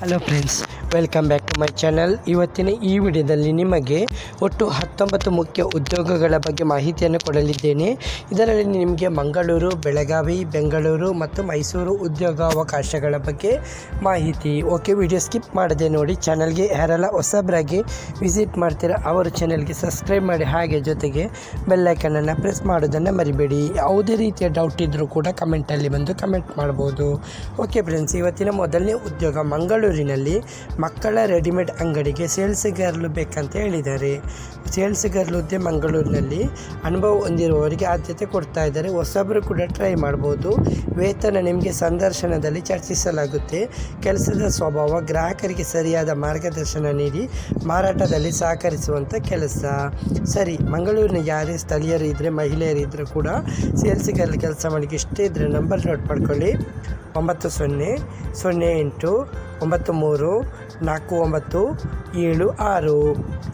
Hello friends welcome back to my channel ಇವತ್ತಿನ ಈ ವಿಡಿಯೋದಲ್ಲಿ ನಿಮಗೆ ಒಟ್ಟು ಹತ್ತೊಂಬತ್ತು ಮುಖ್ಯ ಉದ್ಯೋಗಗಳ ಬಗ್ಗೆ ಮಾಹಿತಿಯನ್ನು ಕೊಡಲಿದ್ದೇನೆ. ಇದರಲ್ಲಿ ನಿಮಗೆ ಮಂಗಳೂರು, ಬೆಳಗಾವಿ, ಬೆಂಗಳೂರು ಮತ್ತು ಮೈಸೂರು ಉದ್ಯೋಗಾವಕಾಶಗಳ ಬಗ್ಗೆ ಮಾಹಿತಿ. ಓಕೆ ವಿಡಿಯೋ ಸ್ಕಿಪ್ ಮಾಡದೆ ನೋಡಿ. ಚಾನಲ್ಗೆ ಯಾರೆಲ್ಲ ಹೊಸಬ್ರಾಗಿ ವಿಸಿಟ್ ಮಾಡ್ತೀರಾ, ಅವರ ಚಾನಲ್ಗೆ ಸಬ್ಸ್ಕ್ರೈಬ್ ಮಾಡಿ. ಹಾಗೆ ಜೊತೆಗೆ ಬೆಲ್ಲೈಕನನ್ನು ಪ್ರೆಸ್ ಮಾಡೋದನ್ನು ಮರಿಬೇಡಿ. ಯಾವುದೇ ರೀತಿಯ ಡೌಟ್ ಇದ್ದರೂ ಕೂಡ ಕಮೆಂಟಲ್ಲಿ ಬಂದು ಕಮೆಂಟ್ ಮಾಡ್ಬೋದು. ಓಕೆ ಫ್ರೆಂಡ್ಸ್ ಇವತ್ತಿನ ಮೊದಲನೇ ಉದ್ಯೋಗ ಮಂಗಳೂರಿನಲ್ಲಿ ಮಕ್ಕಳ ರೆಡಿಮೇಡ್ ಅಂಗಡಿಗೆ ಸೇಲ್ಸ್ ಗರ್ಲ್ ಬೇಕಂತ ಹೇಳಿದ್ದಾರೆ. ಸೇಲ್ಸ್ ಗರ್ಲ್ ಹುದ್ದೆ ಮಂಗಳೂರಿನಲ್ಲಿ ಅನುಭವ ಹೊಂದಿರುವವರಿಗೆ ಆದ್ಯತೆ ಕೊಡ್ತಾ ಇದ್ದಾರೆ. ಹೊಸಬರು ಕೂಡ ಟ್ರೈ ಮಾಡ್ಬೋದು. ವೇತನ ನಿಮಗೆ ಸಂದರ್ಶನದಲ್ಲಿ ಚರ್ಚಿಸಲಾಗುತ್ತೆ. ಕೆಲಸದ ಸ್ವಭಾವ ಗ್ರಾಹಕರಿಗೆ ಸರಿಯಾದ ಮಾರ್ಗದರ್ಶನ ನೀಡಿ ಮಾರಾಟದಲ್ಲಿ ಸಹಕರಿಸುವಂಥ ಕೆಲಸ. ಸರಿ, ಮಂಗಳೂರಿನ ಯಾರೇ ಸ್ಥಳೀಯರು ಇದ್ದರೆ ಮಹಿಳೆಯರು ಇದ್ದರೂ ಕೂಡ ಸೇಲ್ಸ್ ಗರ್ಲ್ ಕೆಲಸ ಮಾಡಲಿಕ್ಕೆ ಇಷ್ಟೇ ಇದ್ದರೆ ನಂಬರ್ ನೋಟ್ ಮಾಡ್ಕೊಳ್ಳಿ. ಒಂಬತ್ತು ಸೊನ್ನೆ ಸೊನ್ನೆ ಎಂಟು, ಒಂಬತ್ತು ಮೂರು, ನಾಲ್ಕು ಒಂಬತ್ತು, ಏಳು ಆರು.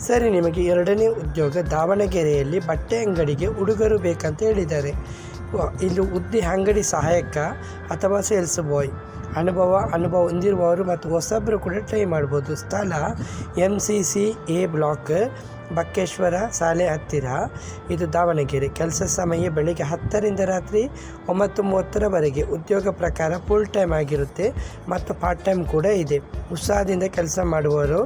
ಸರಿ, ನಿಮಗೆ ಎರಡನೇ ಉದ್ಯೋಗ ದಾವಣಗೆರೆಯಲ್ಲಿ ಬಟ್ಟೆ ಅಂಗಡಿಗೆ ಹುಡುಗರು ಬೇಕಂತ ಹೇಳಿದ್ದಾರೆ. ಇದು ಹುದ್ದೆ ಅಂಗಡಿ ಸಹಾಯಕ ಅಥವಾ ಸೇಲ್ಸ್ ಬಾಯ್. ಅನುಭವ ಅನುಭವ ಹೊಂದಿರುವವರು ಮತ್ತು ಹೊಸಬ್ರು ಕೂಡ ಟ್ರೈ ಮಾಡ್ಬೋದು. ಸ್ಥಳ M C C A block Bakkeshwara ಶಾಲೆ ಹತ್ತಿರ. ಇದು ದಾವಣಗೆರೆ. ಕೆಲಸ ಸಮಯ ಬೆಳಿಗ್ಗೆ ಹತ್ತರಿಂದ ರಾತ್ರಿ ಒಂಬತ್ತು ಮೂವತ್ತರವರೆಗೆ ಉದ್ಯೋಗ ಪ್ರಕಾರ ಫುಲ್ ಟೈಮ್ ಆಗಿರುತ್ತೆ ಮತ್ತು ಪಾರ್ಟ್ ಟೈಮ್ ಕೂಡ ಇದೆ. ಉತ್ಸಾಹದಿಂದ ಕೆಲಸ ಮಾಡುವವರು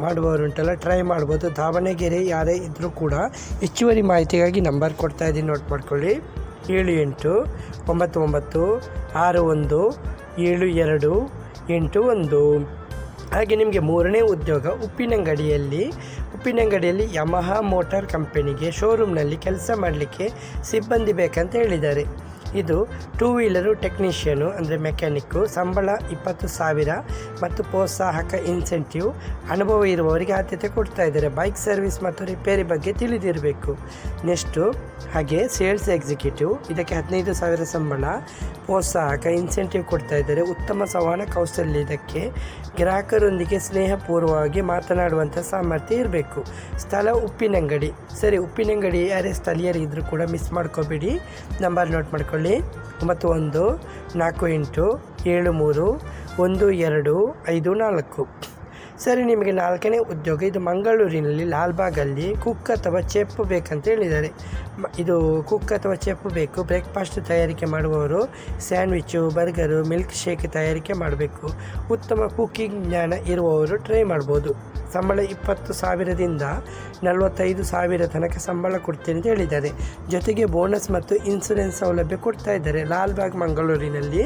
ಮಾಡುವವರು ಉಂಟಲ್ಲ ಟ್ರೈ ಮಾಡ್ಬೋದು. ದಾವಣಗೆರೆ ಯಾರೇ ಇದ್ದರೂ ಕೂಡ ಹೆಚ್ಚುವರಿ ಮಾಹಿತಿಗಾಗಿ ನಂಬರ್ ಕೊಡ್ತಾ ಇದ್ದೀನಿ. ನೋಟ್ ಮಾಡ್ಕೊಳ್ಳಿ. ಏಳು ಎಂಟು ಒಂಬತ್ತು ಒಂಬತ್ತು ಆರು ಒಂದು ಏಳು ಎರಡು ಎಂಟು ಒಂದು. ಹಾಗೆ ನಿಮಗೆ ಮೂರನೇ ಉದ್ಯೋಗ ಉಪ್ಪಿನಂಗಡಿಯಲ್ಲಿ. ಉಪ್ಪಿನಂಗಡಿಯಲ್ಲಿ ಯಮಹಾ ಮೋಟಾರ್ ಕಂಪನಿಗೆ ಶೋರೂಮ್ನಲ್ಲಿ ಕೆಲಸ ಮಾಡಲಿಕ್ಕೆ ಸಿಬ್ಬಂದಿ ಬೇಕಂತ ಹೇಳಿದ್ದಾರೆ. ಇದು ಟೂ ವೀಲರು ಟೆಕ್ನಿಷಿಯನು ಅಂದರೆ ಮೆಕ್ಯಾನಿಕ್ಕು ಸಂಬಳ ಇಪ್ಪತ್ತು ಸಾವಿರ ಮತ್ತು ಪ್ರೋತ್ಸಾಹಕ ಇನ್ಸೆಂಟಿವ್ ಅನುಭವ ಇರುವವರಿಗೆ ಆದ್ಯತೆ ಕೊಡ್ತಾ ಇದ್ದಾರೆ. ಬೈಕ್ ಸರ್ವಿಸ್ ಮತ್ತು ರಿಪೇರಿ ಬಗ್ಗೆ ತಿಳಿದಿರಬೇಕು. ನೆಕ್ಸ್ಟು ಹಾಗೆ ಸೇಲ್ಸ್ ಎಕ್ಸಿಕ್ಯೂಟಿವ್ ಇದಕ್ಕೆ ಹದಿನೈದು ಸಾವಿರ ಸಂಬಳ, ಪ್ರೋತ್ಸಾಹಕ ಇನ್ಸೆಂಟಿವ್ ಕೊಡ್ತಾ ಇದ್ದಾರೆ. ಉತ್ತಮ ಸಂವಹನ ಕೌಶಲ್ಯ ಇದಕ್ಕೆ. ಗ್ರಾಹಕರೊಂದಿಗೆ ಸ್ನೇಹಪೂರ್ವವಾಗಿ ಮಾತನಾಡುವಂಥ ಸಾಮರ್ಥ್ಯ ಇರಬೇಕು. ಸ್ಥಳ ಉಪ್ಪಿನಂಗಡಿ. ಸರಿ, ಉಪ್ಪಿನಂಗಡಿ ಯಾರೇ ಸ್ಥಳೀಯರಿದ್ದರೂ ಕೂಡ ಮಿಸ್ ಮಾಡ್ಕೋಬೇಡಿ. ನಂಬರ್ ನೋಟ್ ಮಾಡ್ಕೊಳ್ಳಿ. ಒಂಬತ್ತು ಒಂದು ನಾಲ್ಕು ಎಂಟು ಏಳು ಮೂರು ಒಂದು ಎರಡು ಐದು ನಾಲ್ಕು. ಸರಿ, ನಿಮಗೆ ನಾಲ್ಕನೇ ಉದ್ಯೋಗ. ಇದು ಮಂಗಳೂರಿನಲ್ಲಿ ಲಾಲ್ಬಾಗಲ್ಲಿ ಕುಕ್ ಅಥವಾ ಚೆಪ್ಪು ಬೇಕಂತ ಹೇಳಿದ್ದಾರೆ. ಇದು ಕುಕ್ ಅಥವಾ ಚೆಪ್ಪು ಬೇಕು. ಬ್ರೇಕ್ಫಾಸ್ಟ್ ತಯಾರಿಕೆ ಮಾಡುವವರು ಸ್ಯಾಂಡ್ವಿಚ್ಚು, ಬರ್ಗರು, ಮಿಲ್ಕ್ ಶೇಕ್ ತಯಾರಿಕೆ ಮಾಡಬೇಕು. ಉತ್ತಮ ಕುಕ್ಕಿಂಗ್ ಜ್ಞಾನ ಇರುವವರು ಟ್ರೈ ಮಾಡ್ಬೋದು. ಸಂಬಳ ಇಪ್ಪತ್ತು ಸಾವಿರದಿಂದ ನಲವತ್ತೈದು ಸಾವಿರ ತನಕ ಸಂಬಳ ಕೊಡ್ತೀನಿ ಅಂತ ಹೇಳಿದ್ದಾರೆ. ಜೊತೆಗೆ ಬೋನಸ್ ಮತ್ತು ಇನ್ಸೂರೆನ್ಸ್ ಸೌಲಭ್ಯ ಕೊಡ್ತಾ ಇದ್ದಾರೆ. ಲಾಲ್ಬಾಗ್, ಮಂಗಳೂರಿನಲ್ಲಿ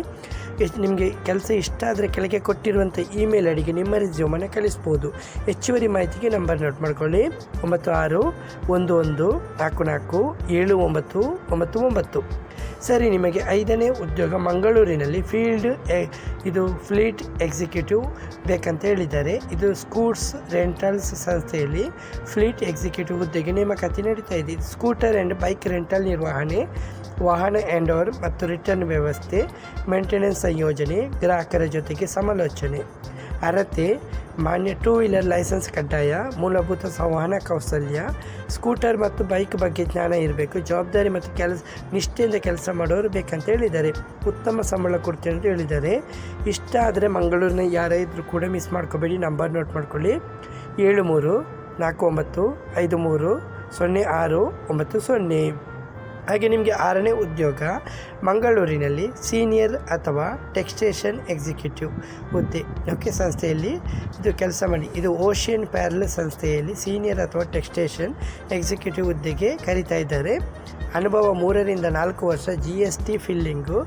ಎಷ್ಟು ನಿಮಗೆ ಕೆಲಸ ಇಷ್ಟ ಆದರೆ ಕೆಳಗೆ ಕೊಟ್ಟಿರುವಂಥ ಇಮೇಲ್ ಐಡಿಗೆ ನಿಮ್ಮ ರೆಸ್ಯೂಮನ್ನು ಕಳಿಸ್ಬೋದು. ಹೆಚ್ಚುವರಿ ಮಾಹಿತಿಗೆ ನಂಬರ್ ನೋಟ್ ಮಾಡ್ಕೊಳ್ಳಿ. ಒಂಬತ್ತು ಆರು ಒಂದು ಒಂದು ನಾಲ್ಕು ನಾಲ್ಕು ಏಳು ಒಂಬತ್ತು ಒಂಬತ್ತು ಒಂಬತ್ತು. ಸರಿ, ನಿಮಗೆ ಐದನೇ ಉದ್ಯೋಗ ಮಂಗಳೂರಿನಲ್ಲಿ ಫೀಲ್ಡ್ ಇದು ಫ್ಲೀಟ್ ಎಕ್ಸಿಕ್ಯೂಟಿವ್ ಬೇಕಂತ ಹೇಳಿದ್ದಾರೆ. ಇದು ಸ್ಕೂಟ್ಸ್ ರೆಂಟಲ್ಸ್ ಸಂಸ್ಥೆಯಲ್ಲಿ ಫ್ಲೀಟ್ ಎಕ್ಸಿಕ್ಯೂಟಿವ್ ಹುದ್ದೆಗೆ ನೇಮಕಾತಿ ನಡೀತಾ ಇದೆ ಸ್ಕೂಟರ್ ಆ್ಯಂಡ್ ಬೈಕ್ ರೆಂಟಲ್ ನಿರ್ವಹಣೆ ವಾಹನ ಹ್ಯಾಂಡ್ ಓವರ್ ಮತ್ತು ರಿಟರ್ನ್ ವ್ಯವಸ್ಥೆ ಮೇಂಟೆನೆನ್ಸ್ ಸಂಯೋಜನೆ, ಗ್ರಾಹಕರ ಜೊತೆಗೆ ಸಮಾಲೋಚನೆ. ಅರತೆ ಮಾನ್ಯ ಟೂ ವೀಲರ್ ಲೈಸೆನ್ಸ್ ಕಡ್ಡಾಯ, ಮೂಲಭೂತ ಸಂವಹನ ಕೌಶಲ್ಯ ಸ್ಕೂಟರ್ ಮತ್ತು ಬೈಕ್ ಬಗ್ಗೆ ಜ್ಞಾನ ಇರಬೇಕು, ಜವಾಬ್ದಾರಿ ಮತ್ತು ಕೆಲಸ, ನಿಷ್ಠೆಯಿಂದ ಕೆಲಸ ಮಾಡೋರು ಬೇಕಂತ ಹೇಳಿದ್ದಾರೆ. ಉತ್ತಮ ಸಂಬಳ ಕೊಡ್ತೀನಿ ಅಂತ ಹೇಳಿದ್ದಾರೆ. ಇಷ್ಟ ಆದರೆ ಮಂಗಳೂರಿನ ಯಾರೇ ಇದ್ದರೂ ಕೂಡ ಮಿಸ್ ಮಾಡ್ಕೋಬೇಡಿ ನಂಬರ್ ನೋಟ್ ಮಾಡ್ಕೊಳ್ಳಿ. ಏಳು ಮೂರು ನಾಲ್ಕು ಒಂಬತ್ತು ಐದು ಮೂರು ಸೊನ್ನೆ ಆರು ಒಂಬತ್ತು ಸೊನ್ನೆ. ಹಾಗೆ ನಿಮಗೆ ಆರನೇ ಉದ್ಯೋಗ ಮಂಗಳೂರಿನಲ್ಲಿ ಸೀನಿಯರ್ ಅಥವಾ ಟೆಕ್ಸ್ಟೇಷನ್ ಎಕ್ಸಿಕ್ಯೂಟಿವ್ ಹುದ್ದೆ, ಓಕೆ, ಸಂಸ್ಥೆಯಲ್ಲಿ ಇದು ಕೆಲಸ ಮಾಡಿ. ಇದು ಓಷಿಯನ್ ಪ್ಯಾರಲ್ ಸಂಸ್ಥೆಯಲ್ಲಿ ಸೀನಿಯರ್ ಅಥವಾ ಟೆಕ್ಸ್ಟೇಷನ್ ಎಕ್ಸಿಕ್ಯೂಟಿವ್ ಹುದ್ದೆಗೆ ಕರೀತಾ ಇದ್ದಾರೆ. ಅನುಭವ ಮೂರರಿಂದ ನಾಲ್ಕು ವರ್ಷ ಜಿ ಎಸ್ ಟಿ ಫಿಲ್ಲಿಂಗು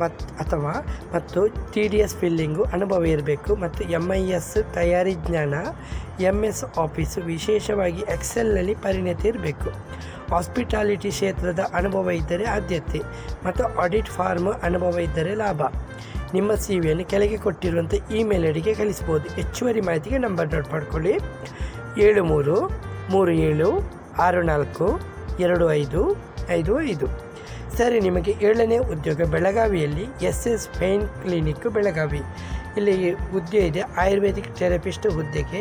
ಮತ್ತು ಅಥವಾ ಮತ್ತು ಟಿ ಡಿ ಎಸ್ ಫಿಲ್ಲಿಂಗು ಅನುಭವ ಇರಬೇಕು ಮತ್ತು ಎಂ ಐ ಎಸ್ ತಯಾರಿ ಜ್ಞಾನ ಎಂ ಎಸ್ ಆಫೀಸು ವಿಶೇಷವಾಗಿ ಎಕ್ಸೆಲ್ನಲ್ಲಿ ಪರಿಣತಿ ಇರಬೇಕು. ಹಾಸ್ಪಿಟಾಲಿಟಿ ಕ್ಷೇತ್ರದ ಅನುಭವ ಇದ್ದರೆ ಆದ್ಯತೆ ಮತ್ತು ಆಡಿಟ್ ಫಾರ್ಮ್ ಅನುಭವ ಇದ್ದರೆ ಲಾಭ. ನಿಮ್ಮ ಸಿ ಕೆಳಗೆ ಕೊಟ್ಟಿರುವಂಥ ಇಮೇಲ್ ಐಡಿಗೆ ಕಳಿಸ್ಬೋದು ಹೆಚ್ಚುವರಿ ಮಾಹಿತಿಗೆ ನಂಬರ್ ನೋಟ್ ಮಾಡ್ಕೊಳ್ಳಿ. ಏಳು ಮೂರು ಮೂರು ಏಳು, ಆರು ನಾಲ್ಕು, ಎರಡು ಐದು ಐದು ಐದು. ಸರಿ, ನಿಮಗೆ ಏಳನೇ ಉದ್ಯೋಗ ಬೆಳಗಾವಿಯಲ್ಲಿ S S pain clinic Belagavi. ಇಲ್ಲಿ ಹುದ್ದೆ ಇದೆ. ಆಯುರ್ವೇದಿಕ್ ಥೆರಪಿಸ್ಟ್ ಹುದ್ದೆಗೆ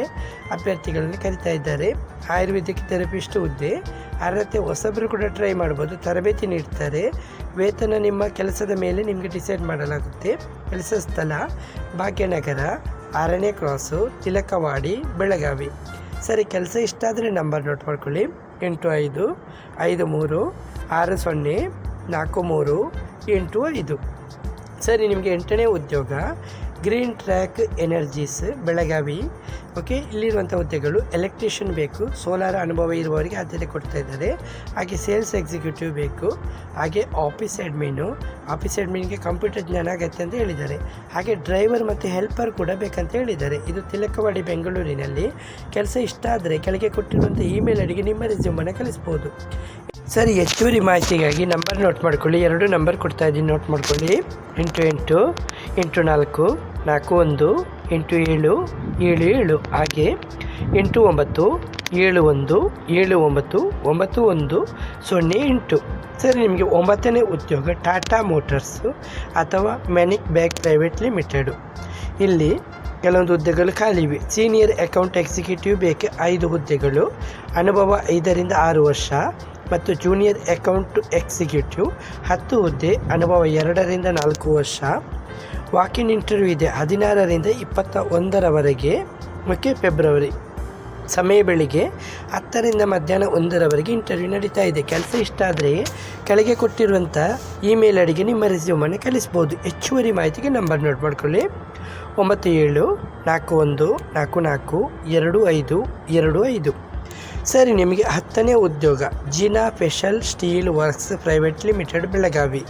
ಅಭ್ಯರ್ಥಿಗಳನ್ನು ಕರಿತಾ ಇದ್ದಾರೆ. ಆಯುರ್ವೇದಿಕ್ ಥೆರಪಿಸ್ಟ್ ಹುದ್ದೆ, ಅರ್ಹತೆ ಹೊಸಬ್ರು ಕೂಡ ಟ್ರೈ ಮಾಡ್ಬೋದು, ತರಬೇತಿ ನೀಡ್ತಾರೆ. ವೇತನ ನಿಮ್ಮ ಕೆಲಸದ ಮೇಲೆ ನಿಮಗೆ ಡಿಸೈಡ್ ಮಾಡಲಾಗುತ್ತೆ. ಕೆಲಸ ಸ್ಥಳ, ಭಾಗ್ಯನಗರ, ಆರನೇ ಕ್ರಾಸು, ತಿಲಕವಾಡಿ, ಬೆಳಗಾವಿ. ಸರಿ, ಕೆಲಸ ಇಷ್ಟ ಆದರೆ ನಂಬರ್ ನೋಟ್ ಮಾಡ್ಕೊಳ್ಳಿ. ಎಂಟು ಐದು ಐದು ಮೂರು ಆರು ಸೊನ್ನೆ, ನಾಲ್ಕು ಮೂರು, ಎಂಟು ಐದು. ಸರಿ, ನಿಮಗೆ ಎಂಟನೇ ಉದ್ಯೋಗ green track energies Belagavi. Okay ಇಲ್ಲಿರುವಂಥ ಹುದ್ದೆಗಳು ಎಲೆಕ್ಟ್ರಿಷಿಯನ್ ಬೇಕು ಸೋಲಾರ್ ಅನುಭವ ಇರುವವರಿಗೆ ಆದ್ಯತೆ ಕೊಡ್ತಾ ಇದ್ದಾರೆ. ಹಾಗೆ ಸೇಲ್ಸ್ ಎಕ್ಸಿಕ್ಯೂಟಿವ್ ಬೇಕು, ಹಾಗೆ ಆಫೀಸ್ ಅಡ್ಮಿನು ಆಫೀಸ್ ಅಡ್ಮಿನ್ಗೆ ಕಂಪ್ಯೂಟರ್ ಜ್ಞಾನ ಆಗತ್ತೆ ಅಂತ ಹೇಳಿದ್ದಾರೆ. ಹಾಗೆ ಡ್ರೈವರ್ ಮತ್ತು ಹೆಲ್ಪರ್ ಕೂಡ ಬೇಕಂತ ಹೇಳಿದ್ದಾರೆ. ಇದು ತಿಲಕವಾಡಿ, ಬೆಂಗಳೂರಿನಲ್ಲಿ. ಕೆಲಸ ಇಷ್ಟ ಆದರೆ ಕೆಳಗೆ ಕೊಟ್ಟಿರುವಂಥ ಇಮೇಲ್ ಅಡಿಗೆ ನಿಮ್ಮ ರೆಸ್ಯೂಮನ್ನು ಕಳಿಸ್ಬೋದು. ಸರಿ, ಹೆಚ್ಚುವರಿ ಮಾಹಿತಿಗಾಗಿ ನಂಬರ್ ನೋಟ್ ಮಾಡ್ಕೊಳ್ಳಿ. ಎರಡು ನಂಬರ್ ಕೊಡ್ತಾ ಇದ್ದೀನಿ ನೋಟ್ ಮಾಡ್ಕೊಳ್ಳಿ. ಎಂಟು ಎಂಟು ಎಂಟು ನಾಲ್ಕು ನಾಲ್ಕು ಒಂದು, ಎಂಟು ಏಳು ಏಳು ಏಳು. ಹಾಗೆ, ಎಂಟು ಒಂಬತ್ತು, ಏಳು ಒಂದು, ಏಳು ಒಂಬತ್ತು ಒಂಬತ್ತು ಒಂದು, ಸೊನ್ನೆ ಎಂಟು. ಸರಿ, ನಿಮಗೆ ಒಂಬತ್ತನೇ ಉದ್ಯೋಗ ಟಾಟಾ ಮೋಟರ್ಸು ಅಥವಾ ಮ್ಯಾನಿಕ್ ಬ್ಯಾಗ್ ಪ್ರೈವೇಟ್ ಲಿಮಿಟೆಡು. ಇಲ್ಲಿ ಕೆಲವೊಂದು ಹುದ್ದೆಗಳು ಖಾಲಿ ಇವೆ. ಸೀನಿಯರ್ ಅಕೌಂಟ್ ಎಕ್ಸಿಕ್ಯೂಟಿವ್ ಬೇಕು ಐದು ಹುದ್ದೆಗಳು. ಅನುಭವ ಐದರಿಂದ ಆರು ವರ್ಷ. ಮತ್ತು ಜೂನಿಯರ್ ಅಕೌಂಟ್ ಎಕ್ಸಿಕ್ಯೂಟಿವ್, ಹತ್ತು ಹುದ್ದೆ, ಅನುಭವ ಎರಡರಿಂದ ನಾಲ್ಕು ವರ್ಷ. ವಾಕಿನ್ ಇಂಟರ್ವ್ಯೂ ಇದೆ ಹದಿನಾರರಿಂದ ಇಪ್ಪತ್ತ ಒಂದರವರೆಗೆ ಮುಖ್ಯ ಫೆಬ್ರವರಿ ಸಮಯ ಬೆಳಿಗ್ಗೆ ಹತ್ತರಿಂದ ಮಧ್ಯಾಹ್ನ ಒಂದರವರೆಗೆ ಇಂಟರ್ವ್ಯೂ ನಡೀತಾ ಇದೆ. ಕೆಲಸ ಇಷ್ಟ ಆದರೆ ಕೆಳಗೆ ಕೊಟ್ಟಿರುವಂಥ ಇಮೇಲ್ ಅಡಿಗೆ ನಿಮ್ಮ ರೆಸ್ಯೂಮನ್ನು ಕಳಿಸ್ಬೋದು. ಹೆಚ್ಚುವರಿ ಮಾಹಿತಿಗೆ ನಂಬರ್ ನೋಟ್ ಮಾಡ್ಕೊಳ್ಳಿ. ಒಂಬತ್ತು ಏಳು ನಾಲ್ಕು ಒಂದು ನಾಲ್ಕು ನಾಲ್ಕು ಎರಡು ಐದು ಎರಡು ಐದು. ಸರಿ ನಿಮಗೆ ಹತ್ತನೇ ಉದ್ಯೋಗ Jina special steel works private limited Belagavi.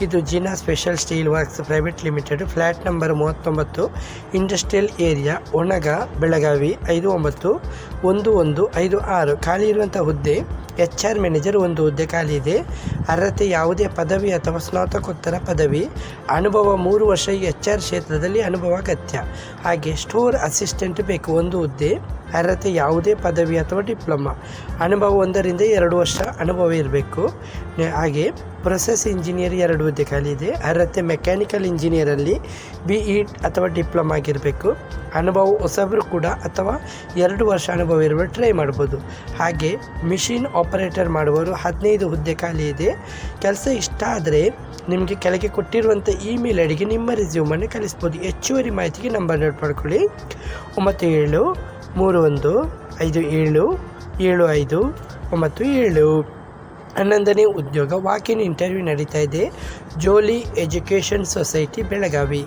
ಇದು Jina special steel works private limited flat number ಮೂವತ್ತೊಂಬತ್ತು ಇಂಡಸ್ಟ್ರಿಯಲ್ ಏರಿಯಾ ಒಣಗ, ಬೆಳಗಾವಿ, ಐದು ಒಂಬತ್ತು, ಒಂದು ಒಂದು ಐದು ಆರು. ಖಾಲಿ ಇರುವಂಥ ಹುದ್ದೆ ಎಚ್ ಆರ್ ಮ್ಯಾನೇಜರ್ ಒಂದು ಹುದ್ದೆ ಖಾಲಿ ಇದೆ. ಅರ್ಹತೆ ಯಾವುದೇ ಪದವಿ ಅಥವಾ ಸ್ನಾತಕೋತ್ತರ ಪದವಿ. ಅನುಭವ ಮೂರು ವರ್ಷ ಎಚ್ ಆರ್ ಕ್ಷೇತ್ರದಲ್ಲಿ ಅನುಭವ ಅಗತ್ಯ. ಹಾಗೆ ಸ್ಟೋರ್ ಅಸಿಸ್ಟೆಂಟ್ ಬೇಕು ಒಂದು ಹುದ್ದೆ. ಅರ್ಹತೆ ಯಾವುದೇ ಪದವಿ ಅಥವಾ ಡಿಪ್ಲೊಮಾ ಅನುಭವ ಒಂದರಿಂದ ಎರಡು ವರ್ಷ ಅನುಭವ ಇರಬೇಕು. ಹಾಗೆ ಪ್ರೊಸೆಸ್ ಇಂಜಿನಿಯರ್ ಎರಡು ಹುದ್ದೆ ಖಾಲಿ ಇದೆ. ಅರ್ಹತೆ ಮೆಕ್ಯಾನಿಕಲ್ ಇಂಜಿನಿಯರಲ್ಲಿ ಬಿ ಇ ಅಥವಾ ಡಿಪ್ಲೊಮಾ ಆಗಿರಬೇಕು. ಅನುಭವ ಹೊಸಬರು ಕೂಡ ಅಥವಾ ಎರಡು ವರ್ಷ ಅನುಭವ ಇರುವ ಟ್ರೈ ಮಾಡ್ಬೋದು. ಹಾಗೆ ಮಿಷಿನ್ ಆಪರೇಟರ್ ಮಾಡುವವರು ಹದಿನೈದು ಹುದ್ದೆ ಖಾಲಿ ಇದೆ. ಕೆಲಸ ಇಷ್ಟ ಆದರೆ ನಿಮಗೆ ಕೆಳಗೆ ಕೊಟ್ಟಿರುವಂಥ ಇಮೇಲ್ ಅಡಿಗೆ ನಿಮ್ಮ ರೆಸ್ಯೂಮನ್ನು ಕಳಿಸ್ಬೋದು. ಹೆಚ್ಚುವರಿ ಮಾಹಿತಿಗೆ ನಂಬರ್ ನೋಟ್ ಮಾಡ್ಕೊಳ್ಳಿ. ಒಂಬತ್ತು ಏಳು ಮೂರು ಒಂದು ಐದು ಏಳು ಏಳು ಐದು ಒಂಬತ್ತು ಏಳು. ಹನ್ನೊಂದನೇ ಉದ್ಯೋಗ ವಾಕಿನ್ ಇಂಟರ್ವ್ಯೂ ನಡೀತಾ ಇದೆ. Jolle education society Belagavi.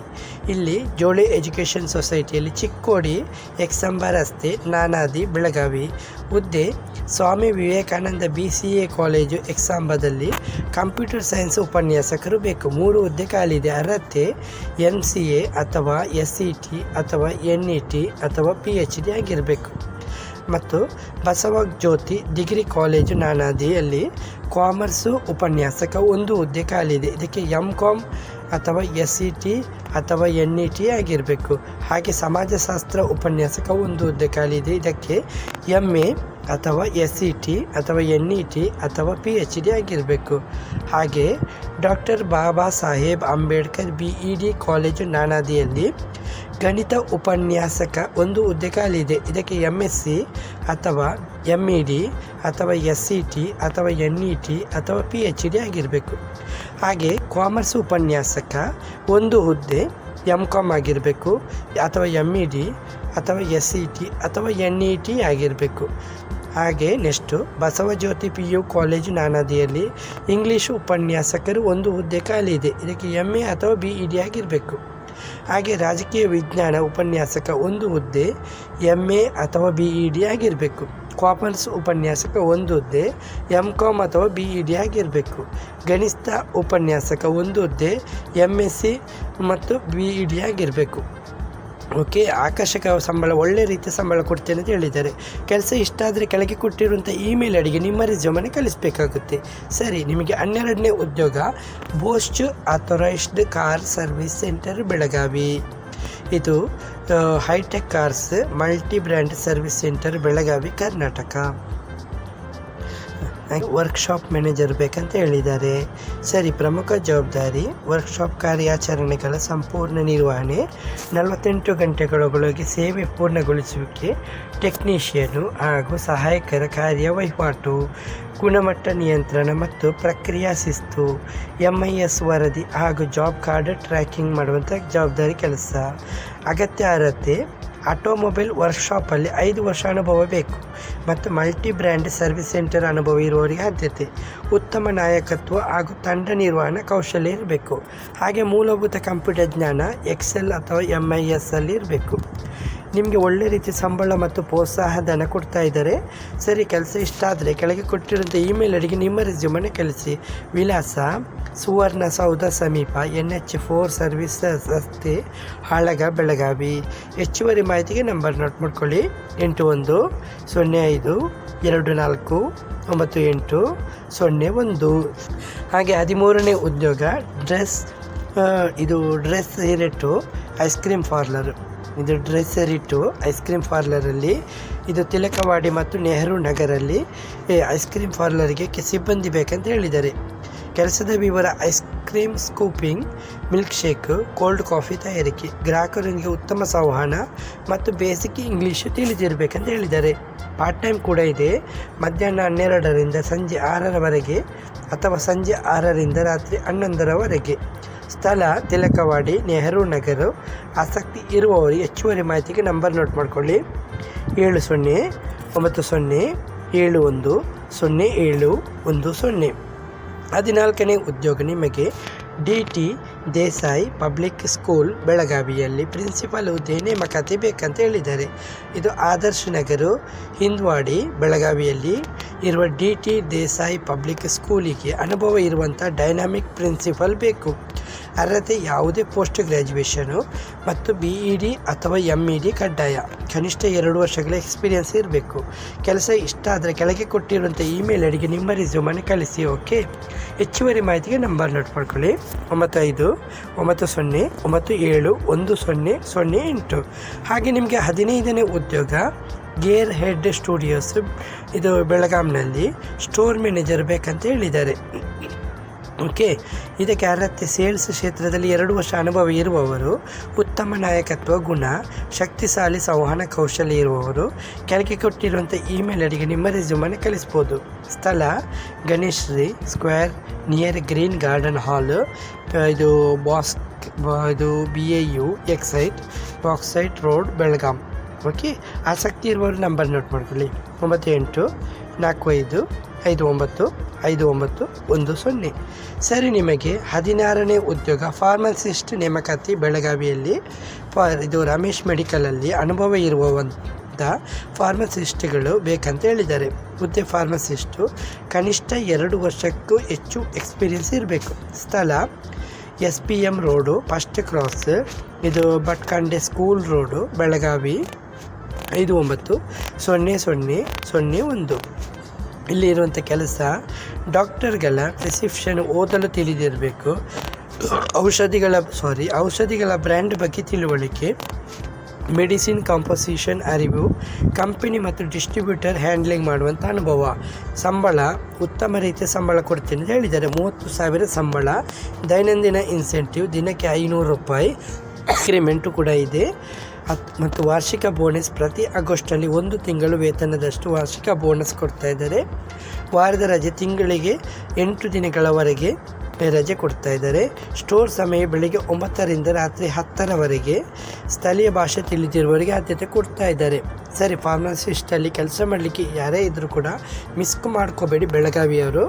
ಇಲ್ಲಿ ಜೋಳಿ ಎಜುಕೇಷನ್ ಸೊಸೈಟಿಯಲ್ಲಿ ಚಿಕ್ಕೋಡಿ, ಎಕ್ಸಂಬ ರಸ್ತೆ, ನಾನಾದಿ, ಬೆಳಗಾವಿ. ಹುದ್ದೆ, Swami Vivekananda B C A college ಎಕ್ಸಾಂಬದಲ್ಲಿ computer science ಉಪನ್ಯಾಸಕರು ಬೇಕು. ಮೂರು ಹುದ್ದೆ ಖಾಲಿದೆ ಅರ್ಹತೆ ಎಂ ಸಿ ಎ ಅಥವಾ ಎಸ್ ಇ ಟಿ ಅಥವಾ ಎನ್ ಇ ಟಿ ಅಥವಾ ಪಿ ಎಚ್ ಡಿ ಆಗಿರಬೇಕು. ಮತ್ತು ಬಸವ ಜ್ಯೋತಿ ಡಿಗ್ರಿ ಕಾಲೇಜು ನಾನಾದಿಯಲ್ಲಿ ಕಾಮರ್ಸು ಉಪನ್ಯಾಸಕ. ಒಂದು ಹುದ್ದೆ ಖಾಲಿದೆ ಇದಕ್ಕೆ ಎಂ ಕಾಮ್ ಅಥವಾ ಎಸ್ ಇ ಟಿ ಅಥವಾ ಎನ್ ಇ ಟಿ ಆಗಿರಬೇಕು. ಹಾಗೆ ಸಮಾಜಶಾಸ್ತ್ರ ಉಪನ್ಯಾಸಕ ಒಂದು ಹುದ್ದೆ ಖಾಲಿದೆ ಇದಕ್ಕೆ ಎಂ ಎ ಅಥವಾ ಎಸ್ ಇ ಟಿ ಅಥವಾ ಎನ್ ಇ ಟಿ ಅಥವಾ ಪಿ ಎಚ್ ಡಿ ಆಗಿರಬೇಕು. ಹಾಗೆ doctor Baba Saheb Ambedkar B E D college ನಾನಾದಿಯಲ್ಲಿ ಗಣಿತ ಉಪನ್ಯಾಸಕ ಒಂದು ಹುದ್ದೆ ಖಾಲಿ ಇದೆ ಇದಕ್ಕೆ ಎಂ ಎಸ್ ಸಿ ಅಥವಾ ಎಂ ಇ ಡಿ ಅಥವಾ ಎಸ್ ಸಿ ಟಿ ಅಥವಾ ಎನ್ ಇ ಟಿ ಅಥವಾ ಪಿ ಎಚ್ ಡಿ ಆಗಿರಬೇಕು. ಹಾಗೆ ಕಾಮರ್ಸ್ ಉಪನ್ಯಾಸಕ ಒಂದು ಹುದ್ದೆ ಎಂ ಕಾಮ್ ಆಗಿರಬೇಕು ಅಥವಾ ಎಂ ಇ ಡಿ ಅಥವಾ ಎಸ್ ಸಿ ಟಿ ಅಥವಾ ಎನ್ ಇ ಟಿ ಆಗಿರಬೇಕು. ಹಾಗೆ next Basavajyothi P U college ನಾನಾದಿಯಲ್ಲಿ English ಉಪನ್ಯಾಸಕರು ಒಂದು ಹುದ್ದೆ ಖಾಲಿ ಇದೆ. ಇದಕ್ಕೆ ಎಂ ಎ ಅಥವಾ ಬಿ ಇ ಡಿ ಆಗಿರಬೇಕು. ಹಾಗೆ ರಾಜಕೀಯ ವಿಜ್ಞಾನ ಉಪನ್ಯಾಸಕ ಒಂದು ಹುದ್ದೆ ಎಂ ಎ ಅಥವಾ ಬಿ ಇ ಡಿ ಆಗಿರಬೇಕು. ಕಾಮರ್ಸ್ ಉಪನ್ಯಾಸಕ ಒಂದು ಹುದ್ದೆ ಎಂ ಕಾಮ್ ಅಥವಾ ಬಿ ಇ ಡಿ ಆಗಿರಬೇಕು. ಗಣಿತ ಉಪನ್ಯಾಸಕ ಒಂದು ಹುದ್ದೆ ಎಂ ಎಸ್ ಸಿ ಮತ್ತು ಬಿ ಇ ಡಿ ಆಗಿರಬೇಕು. ಓಕೆ, ಆಕರ್ಷಕ ಸಂಬಳ, ಒಳ್ಳೆ ರೀತಿಯ ಸಂಬಳ ಕೊಡ್ತೇನೆ ಅಂತ ಹೇಳಿದ್ದಾರೆ. ಕೆಲಸ ಇಷ್ಟ ಆದರೆ ಕೆಳಗೆ ಕೊಟ್ಟಿರುವಂಥ ಇಮೇಲ್ ಅಡಿಗೆ ನಿಮ್ಮ ರೆಸ್ಯೂಮನ್ನು ಕಳಿಸ್ಬೇಕಾಗುತ್ತೆ. ಸರಿ, ನಿಮಗೆ ಹನ್ನೆರಡನೇ ಉದ್ಯೋಗ Bosch authorized car service center Belagavi. ಇದು hitech cars multi brand service center Belagavi, Karnataka. Workshop manager ಬೇಕಂತ ಹೇಳಿದ್ದಾರೆ. ಸರಿ, ಪ್ರಮುಖ ಜವಾಬ್ದಾರಿ ವರ್ಕ್ಶಾಪ್ ಕಾರ್ಯಾಚರಣೆಗಳ ಸಂಪೂರ್ಣ ನಿರ್ವಹಣೆ, ನಲವತ್ತೆಂಟು ಗಂಟೆಗಳೊಳಗೆ ಸೇವೆ ಪೂರ್ಣಗೊಳಿಸುವಿಕೆ ಟೆಕ್ನಿಷಿಯನು ಹಾಗೂ ಸಹಾಯಕರ ಕಾರ್ಯ ವಹಿವಾಟು ಗುಣಮಟ್ಟ ನಿಯಂತ್ರಣ ಮತ್ತು ಪ್ರಕ್ರಿಯಾ ಶಿಸ್ತು ಎಂ ಐ ಎಸ್ ವರದಿ ಹಾಗೂ ಜಾಬ್ ಕಾರ್ಡ್ ಟ್ರ್ಯಾಕಿಂಗ್ ಮಾಡುವಂಥ ಜವಾಬ್ದಾರಿ ಕೆಲಸ, ಅಗತ್ಯ ಅರ್ಹತೆ ಆಟೋಮೊಬೈಲ್ ವರ್ಕ್ಶಾಪಲ್ಲಿ ಐದು ವರ್ಷ ಅನುಭವ ಬೇಕು ಮತ್ತು ಮಲ್ಟಿ ಬ್ರ್ಯಾಂಡ್ ಸರ್ವಿಸ್ ಸೆಂಟರ್ ಅನುಭವ ಇರುವವರಿಗೆ ಆದ್ಯತೆ. ಉತ್ತಮ ನಾಯಕತ್ವ ಹಾಗೂ ತಂಡ ನಿರ್ವಹಣಾ ಕೌಶಲ್ಯ ಇರಬೇಕು. ಹಾಗೆ ಮೂಲಭೂತ ಕಂಪ್ಯೂಟರ್ ಜ್ಞಾನ, ಎಕ್ಸೆಲ್ ಅಥವಾ ಎಂ ಐ ಎಸ್ ಅಲ್ಲಿ ಇರಬೇಕು. ನಿಮಗೆ ಒಳ್ಳೆ ರೀತಿ ಸಂಬಳ ಮತ್ತು ಪ್ರೋತ್ಸಾಹ ಧನ ಕೊಡ್ತಾ ಇದ್ದಾರೆ. ಸರಿ, ಕೆಲಸ ಇಷ್ಟ ಆದರೆ ಕೆಳಗೆ ಕೊಟ್ಟಿರುವಂಥ ಇಮೇಲ್ ಅಡಿಗೆ ನಿಮ್ಮ ರೆಸ್ಯೂಮನ್ನು ಕಳಿಸಿ. ವಿಳಾಸ ಸುವರ್ಣ ಸೌಧ ಸಮೀಪ ಎನ್ ಎಚ್ ಫೋರ್ ಸರ್ವಿಸ್ ರಸ್ತೆ, ಹಾಳಗ, ಬೆಳಗಾವಿ. ಹೆಚ್ಚುವರಿ ಮಾಹಿತಿಗೆ ನಂಬರ್ ನೋಟ್ ಮಾಡ್ಕೊಳ್ಳಿ. ಎಂಟು ಒಂದು, ಸೊನ್ನೆ ಐದು, ಎರಡು ನಾಲ್ಕು, ಒಂಬತ್ತು ಎಂಟು, ಸೊನ್ನೆ ಒಂದು. ಹಾಗೆ ಹದಿಮೂರನೇ ಉದ್ಯೋಗ, ಡ್ರೆಸ್ ಇದು ಡ್ರೆಸ್ ಸೀರೆಟ್ಟು ಐಸ್ ಕ್ರೀಮ್ ಪಾರ್ಲರ್. ಇದು ಡ್ರೆಸ್ ಇರಿಟ್ಟು ಐಸ್ ಕ್ರೀಮ್ ಪಾರ್ಲರಲ್ಲಿ ಇದು ತಿಲಕವಾಡಿ ಮತ್ತು ನೆಹರು ನಗರಲ್ಲಿ ಐಸ್ ಕ್ರೀಮ್ ಪಾರ್ಲರಿಗೆ ಸಿಬ್ಬಂದಿ ಬೇಕಂತ ಹೇಳಿದ್ದಾರೆ. ಕೆಲಸದ ವಿವರ ice cream scooping milk shake cold coffee ತಯಾರಿಕೆ ಗ್ರಾಹಕರಿಗೆ ಉತ್ತಮ ಸಂವಹನ ಮತ್ತು ಬೇಸಿಕ್ ಇಂಗ್ಲೀಷು ತಿಳಿದಿರಬೇಕಂತ ಹೇಳಿದ್ದಾರೆ. ಪಾರ್ಟ್ ಟೈಮ್ ಕೂಡ ಇದೆ. ಮಧ್ಯಾಹ್ನ ಹನ್ನೆರಡರಿಂದ ಸಂಜೆ ಆರರವರೆಗೆ ಅಥವಾ ಸಂಜೆ ಆರರಿಂದ ರಾತ್ರಿ ಹನ್ನೊಂದರವರೆಗೆ. ಸ್ಥಳ, ತಿಲಕವಾಡಿ, ನೆಹರು ನಗರ. ಆಸಕ್ತಿ ಇರುವವರು ಹೆಚ್ಚುವರಿ ಮಾಹಿತಿಗೆ ನಂಬರ್ ನೋಟ್ ಮಾಡಿಕೊಳ್ಳಿ. ಏಳು ಸೊನ್ನೆ, ಒಂಬತ್ತು ಸೊನ್ನೆ, ಏಳು ಒಂದು, ಸೊನ್ನೆ ಏಳು ಒಂದು ಸೊನ್ನೆ. ಹದಿನಾಲ್ಕನೇ ಉದ್ಯೋಗ ನಿಮಗೆ D T Desai public school, ಬೆಳಗಾವಿಯಲ್ಲಿ ಪ್ರಿನ್ಸಿಪಾಲ್ ಹುದ್ದೆ ನೇಮಕಾತಿ ಬೇಕಂತ ಹೇಳಿದ್ದಾರೆ. ಇದು ಆದರ್ಶ ನಗರ, ಹಿಂದ್ವಾಡಿ, ಬೆಳಗಾವಿಯಲ್ಲಿ ಇರುವ ಡಿ ಟಿ ದೇಸಾಯಿ ಪಬ್ಲಿಕ್ ಸ್ಕೂಲಿಗೆ ಅನುಭವ ಇರುವಂಥ ಡೈನಾಮಿಕ್ ಪ್ರಿನ್ಸಿಪಲ್ ಬೇಕು. ಅರ್ಹತೆ ಯಾವುದೇ ಪೋಸ್ಟ್ ಗ್ರ್ಯಾಜುಯೇಷನು ಮತ್ತು ಬಿ ಇ ಡಿ ಅಥವಾ ಎಂ ಇ ಡಿ ಕಡ್ಡಾಯ. ಕನಿಷ್ಠ ಎರಡು ವರ್ಷಗಳ ಎಕ್ಸ್ಪೀರಿಯನ್ಸ್ ಇರಬೇಕು. ಕೆಲಸ ಇಷ್ಟ ಆದರೆ ಕೆಳಗೆ ಕೊಟ್ಟಿರುವಂಥ ಇಮೇಲ್ ಅಡಿಗೆ ನಿಮ್ಮ ರಿಸ್ಯೂಮನ್ನು ಕಳಿಸಿ, ಓಕೆ? ಹೆಚ್ಚುವರಿ ಮಾಹಿತಿಗೆ ನಂಬರ್ ನೋಟ್ ಮಾಡ್ಕೊಳ್ಳಿ. ಒಂಬತ್ತೈದು, ಒಂಬತ್ತು ಸೊನ್ನೆ, ಒಂಬತ್ತು ಏಳು, ಒಂದು ಸೊನ್ನೆ ಸೊನ್ನೆ ಎಂಟು. ಹಾಗೆ ನಿಮಗೆ ಹದಿನೈದನೇ ಉದ್ಯೋಗ, ಗೇರ್ ಹೆಡ್ ಸ್ಟುಡಿಯೋಸ್, ಇದು ಬೆಳಗಾಂನಲ್ಲಿ ಸ್ಟೋರ್ ಮ್ಯಾನೇಜರ್ ಬೇಕಂತ ಹೇಳಿದ್ದಾರೆ. ಓಕೆ, ಇದಕ್ಕೆ ಅರ್ಹತೆ ಸೇಲ್ಸ್ ಕ್ಷೇತ್ರದಲ್ಲಿ ಎರಡು ವರ್ಷ ಅನುಭವ ಇರುವವರು, ಉತ್ತಮ ನಾಯಕತ್ವ, ಗುಣ, ಶಕ್ತಿಶಾಲಿ ಸಂವಹನ ಕೌಶಲ್ಯ ಇರುವವರು ಕೆಳಗೆ ಕೊಟ್ಟಿರುವಂಥ ಇಮೇಲ್ ಅಡಿಗೆ ನಿಮ್ಮ ರೆಸ್ಯೂಮನ್ನು ಕಳಿಸ್ಬೋದು. ಸ್ಥಳ Ganesh Shri square near green garden hall ಇದು ಬಾಸ್ ಇದು B A U excite bauxite road, Belgaum. Okay, ಆಸಕ್ತಿ ಇರುವವರು ನಂಬರ್ ನೋಟ್ ಮಾಡ್ಕೊಳ್ಳಿ. ಒಂಬತ್ತು ಎಂಟು ನಾಲ್ಕು ಐದು ಐದು ಒಂಬತ್ತು ಐದು ಒಂಬತ್ತು, ಒಂದು ಸೊನ್ನೆ. ಸರಿ, ನಿಮಗೆ ಹದಿನಾರನೇ ಉದ್ಯೋಗ ಫಾರ್ಮಸಿಸ್ಟ್ ನೇಮಕಾತಿ ಬೆಳಗಾವಿಯಲ್ಲಿ ಫಾರ್ ಇದು ರಮೇಶ್ ಮೆಡಿಕಲಲ್ಲಿ ಅನುಭವ ಇರುವಂಥ ಫಾರ್ಮಸಿಸ್ಟ್ಗಳು ಬೇಕಂತ ಹೇಳಿದ್ದಾರೆ. ಹುದ್ದೆ ಫಾರ್ಮಸಿಸ್ಟು ಕನಿಷ್ಠ ಎರಡು ವರ್ಷಕ್ಕೂ ಹೆಚ್ಚು ಎಕ್ಸ್ಪೀರಿಯನ್ಸ್ ಇರಬೇಕು. ಸ್ಥಳ S P M road, first cross, ಇದು ಭಟ್ಕಂಡೆ ಸ್ಕೂಲ್ ರೋಡು, ಬೆಳಗಾವಿ, ಐದು ಒಂಬತ್ತು, ಸೊನ್ನೆ ಸೊನ್ನೆ ಸೊನ್ನೆ ಒಂದು. ಇಲ್ಲಿ ಇರುವಂಥ ಕೆಲಸ ಡಾಕ್ಟರ್ಗಳ ಪ್ರಿಸ್ಕ್ರಿಪ್ಷನ್ ಓದಲು ತಿಳಿದಿರಬೇಕು. ಔಷಧಿಗಳ ಸಾರಿ ಔಷಧಿಗಳ ಬ್ರ್ಯಾಂಡ್ ಬಗ್ಗೆ ತಿಳುವಳಿಕೆ ಮೆಡಿಸಿನ್ ಕಾಂಪೋಸಿಷನ್ ಅರಿವು ಕಂಪನಿ ಮತ್ತು ಡಿಸ್ಟ್ರಿಬ್ಯೂಟರ್ ಹ್ಯಾಂಡ್ಲಿಂಗ್ ಮಾಡುವಂಥ ಅನುಭವ, ಸಂಬಳ, ಉತ್ತಮ ರೀತಿಯ ಸಂಬಳ ಕೊಡ್ತೀನಿ ಅಂತ ಹೇಳಿದ್ದಾರೆ. ಮೂವತ್ತು ಸಾವಿರ ಸಂಬಳ, ದೈನಂದಿನ ಇನ್ಸೆಂಟಿವ್ ದಿನಕ್ಕೆ ಐನೂರು ರೂಪಾಯಿ ಅಗ್ರಿಮೆಂಟು ಕೂಡ ಇದೆ. ಮತ್ತು ವಾರ್ಷಿಕ ಬೋನಸ್ ಪ್ರತಿ ಆಗಸ್ಟಲ್ಲಿ ಒಂದು ತಿಂಗಳು ವೇತನದಷ್ಟು ವಾರ್ಷಿಕ ಬೋನಸ್ ಕೊಡ್ತಾ ಇದ್ದಾರೆ. ವಾರದ ರಜೆ ತಿಂಗಳಿಗೆ ಎಂಟು ದಿನಗಳವರೆಗೆ ರಜೆ ಕೊಡ್ತಾ ಇದ್ದಾರೆ. ಸ್ಟೋರ್ ಸಮಯ ಬೆಳಿಗ್ಗೆ ಒಂಬತ್ತರಿಂದ ರಾತ್ರಿ ಹತ್ತರವರೆಗೆ ಸ್ಥಳೀಯ ಭಾಷೆ ತಿಳಿದಿರುವವರಿಗೆ ಆದ್ಯತೆ ಕೊಡ್ತಾ ಇದ್ದಾರೆ. ಸರಿ, ಫಾರ್ಮಸಿಸ್ಟಲ್ಲಿ ಕೆಲಸ ಮಾಡಲಿಕ್ಕೆ ಯಾರೇ ಇದ್ದರೂ ಕೂಡ ಮಿಸ್ಕ್ ಮಾಡ್ಕೋಬೇಡಿ ಬೆಳಗಾವಿಯವರು.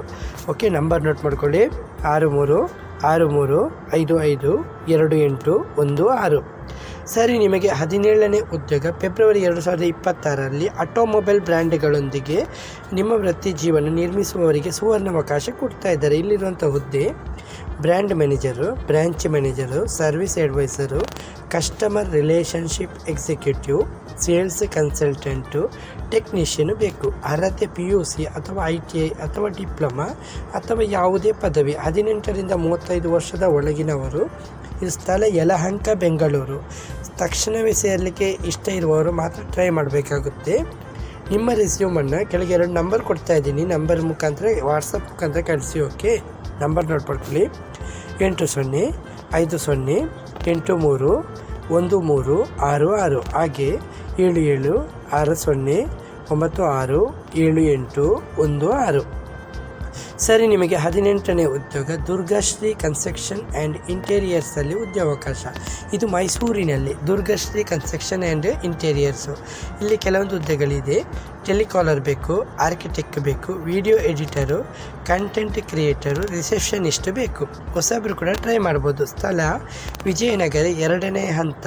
ಓಕೆ, ನಂಬರ್ ನೋಟ್ ಮಾಡ್ಕೊಳ್ಳಿ. ಆರು ಮೂರು ಆರು ಮೂರು, ಐದು ಐದು, ಎರಡು ಎಂಟು, ಒಂದು ಆರು. ಸರಿ, ನಿಮಗೆ ಹದಿನೇಳನೇ ಉದ್ಯೋಗ ಫೆಬ್ರವರಿ ಎರಡು ಸಾವಿರದ ಇಪ್ಪತ್ತಾರರಲ್ಲಿ ಆಟೋಮೊಬೈಲ್ ಬ್ರ್ಯಾಂಡ್ಗಳೊಂದಿಗೆ ನಿಮ್ಮ ವೃತ್ತಿ ಜೀವನ ನಿರ್ಮಿಸುವವರಿಗೆ ಸುವರ್ಣಾವಕಾಶ ಕೊಡ್ತಾ ಇದ್ದಾರೆ. ಇಲ್ಲಿರುವಂಥ ಹುದ್ದೆ, brand manager, branch manager, service advisor, customer relationship executive, sales consultant, technician ಬೇಕು. ಅರ್ಹತೆ ಪಿ ಯು ಸಿ ಅಥವಾ ಐ ಟಿ ಐ ಅಥವಾ ಡಿಪ್ಲೊಮಾ ಅಥವಾ ಯಾವುದೇ ಪದವಿ ಹದಿನೆಂಟರಿಂದ ಮೂವತ್ತೈದು ವರ್ಷದ ಒಳಗಿನವರು ಇದು ಸ್ಥಳ ಯಲಹಂಕ, ಬೆಂಗಳೂರು. ತಕ್ಷಣವೇ ಸೇರಲಿಕ್ಕೆ ಇಷ್ಟ ಇರುವವರು ಮಾತ್ರ ಟ್ರೈ ಮಾಡಬೇಕಾಗುತ್ತೆ. ನಿಮ್ಮ ರೆಸ್ಯೂಮನ್ನು ಕೆಳಗೆ ಎರಡು ನಂಬರ್ ಕೊಡ್ತಾ ಇದ್ದೀನಿ. ನಂಬರ್ ಮುಖಾಂತರ ವಾಟ್ಸಪ್ ಮುಖಾಂತರ ಕಳಿಸಿ ಓಕೆ ನಂಬರ್ ಮಾಡ್ಕೊಳ್ಳಿ. ಎಂಟು ಸೊನ್ನೆ, ಐದು ಸೊನ್ನೆ, ಎಂಟು ಮೂರು, ಒಂದು ಮೂರು, ಆರು ಆರು. ಹಾಗೆ ಏಳು ಏಳು, ಆರು ಸೊನ್ನೆ, ಒಂಬತ್ತು ಆರು, ಏಳು ಎಂಟು, ಒಂದು ಆರು. ಸರಿ, ನಿಮಗೆ ಹದಿನೆಂಟನೇ ಉದ್ಯೋಗ, ದುರ್ಗಾಶ್ರೀ ಕನ್ಸ್ಟ್ರಕ್ಷನ್ ಆ್ಯಂಡ್ ಇಂಟೀರಿಯರ್ಸಲ್ಲಿ ಉದ್ಯೋಗಾವಕಾಶ. ಇದು ಮೈಸೂರಿನಲ್ಲಿ ದುರ್ಗಾಶ್ರೀ ಕನ್ಸ್ಟ್ರಕ್ಷನ್ ಆ್ಯಂಡ್ ಇಂಟೀರಿಯರ್ಸು. ಇಲ್ಲಿ ಕೆಲವೊಂದು ಹುದ್ದೆಗಳಿದೆ. ಟೆಲಿಕಾಲರ್ ಬೇಕು, ಆರ್ಕಿಟೆಕ್ಟ್ ಬೇಕು, video editor, content creator, receptionist ಬೇಕು. ಹೊಸಬ್ರು ಕೂಡ ಟ್ರೈ ಮಾಡ್ಬೋದು. ಸ್ಥಳ ವಿಜಯನಗರ ಎರಡನೇ ಹಂತ,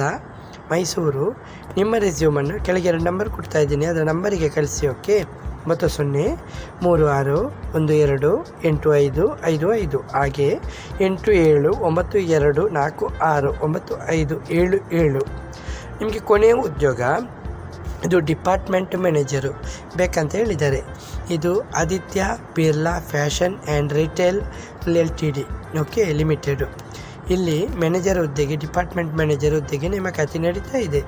ಮೈಸೂರು. ನಿಮ್ಮ ರೆಸ್ಯೂಮನ್ನು ಕೆಳಗೆ ಎರಡು ನಂಬರ್ ಕೊಡ್ತಾ ಇದ್ದೀನಿ. ಅದರ ನಂಬರಿಗೆ ಕಳಿಸಿ ಓಕೆ ಒಂಬತ್ತು ಸೊನ್ನೆ, ಮೂರು, ಆರು, ಒಂದು, ಎರಡು, ಎಂಟು, ಐದು ಐದು ಐದು. ಹಾಗೆ ಎಂಟು, ಏಳು, ಒಂಬತ್ತು, ಎರಡು, ನಾಲ್ಕು, ಆರು, ಒಂಬತ್ತು, ಐದು, ಏಳು ಏಳು. ನಿಮಗೆ ಕೊನೆಯ ಉದ್ಯೋಗ, ಇದು ಡಿಪಾರ್ಟ್ಮೆಂಟ್ ಮ್ಯಾನೇಜರು ಬೇಕಂತ ಹೇಳಿದ್ದಾರೆ. ಇದು Aditya Birla fashion and retail L T D, okay, limited. ಇಲ್ಲಿ ಮ್ಯಾನೇಜರ್ ಹುದ್ದೆಗೆ, ಡಿಪಾರ್ಟ್ಮೆಂಟ್ ಮ್ಯಾನೇಜರ್ ಹುದ್ದೆಗೆ ನೇಮಕಾತಿ ನಡೀತಾ ಇದೆ.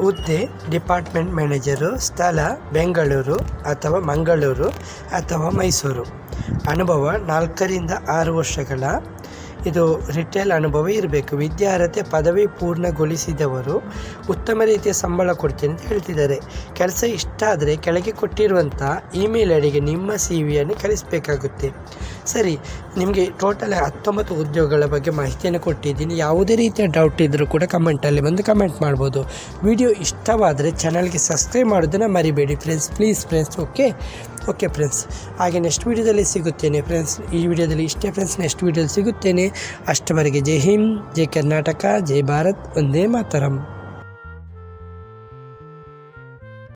ಹುದ್ದೆ ಡಿಪಾರ್ಟ್ಮೆಂಟ್ ಮ್ಯಾನೇಜರು ಸ್ಥಳ ಬೆಂಗಳೂರು ಅಥವಾ ಮಂಗಳೂರು ಅಥವಾ ಮೈಸೂರು. ಅನುಭವ ನಾಲ್ಕರಿಂದ ಆರು ವರ್ಷಗಳ ಇದು ರಿಟೇಲ್ ಅನುಭವ ಇರಬೇಕು. ವಿದ್ಯಾರ್ಹತೆ ಪದವಿ ಪೂರ್ಣಗೊಳಿಸಿದವರು ಉತ್ತಮ ರೀತಿಯ ಸಂಬಳ ಕೊಡ್ತೀನಿ ಅಂತ ಹೇಳ್ತಿದ್ದಾರೆ. ಕೆಲಸ ಇಷ್ಟ ಆದರೆ ಕೆಳಗೆ ಕೊಟ್ಟಿರುವಂಥ ಇಮೇಲ್ ಐಡಿಗೆ ನಿಮ್ಮ ಸಿ ವಿಯನ್ನು ಕಳಿಸಬೇಕಾಗುತ್ತೆ. ಸರಿ, ನಿಮಗೆ ಟೋಟಲ್ ಹತ್ತೊಂಬತ್ತು ಉದ್ಯೋಗಗಳ ಬಗ್ಗೆ ಮಾಹಿತಿಯನ್ನು ಕೊಟ್ಟಿದ್ದೀನಿ. ಯಾವುದೇ ರೀತಿಯ ಡೌಟ್ ಇದ್ದರೂ ಕೂಡ ಕಮೆಂಟಲ್ಲಿ ಬಂದು ಕಮೆಂಟ್ ಮಾಡ್ಬೋದು. ವಿಡಿಯೋ ಇಷ್ಟವಾದರೆ ಚಾನಲ್ಗೆ ಸಬ್ಸ್ಕ್ರೈಬ್ ಮಾಡೋದನ್ನು ಮರಿಬೇಡಿ. Friends please friends okay okay friends ಹಾಗೆ ನೆಕ್ಸ್ಟ್ ವೀಡಿಯೋದಲ್ಲಿ ಸಿಗುತ್ತೇನೆ ಫ್ರೆಂಡ್ಸ್ ಈ ವಿಡಿಯೋದಲ್ಲಿ ಇಷ್ಟೇ ಫ್ರೆಂಡ್ಸ್ ನೆಕ್ಸ್ಟ್ ವೀಡಿಯೋದಲ್ಲಿ ಸಿಗುತ್ತೇನೆ. ಅಷ್ಟವರೆಗೆ ಜೈ ಹಿಂದ್, ಜೈ ಕರ್ನಾಟಕ, ಜೈ ಭಾರತ್. ಒಂದೇ ಮಾತರಂ.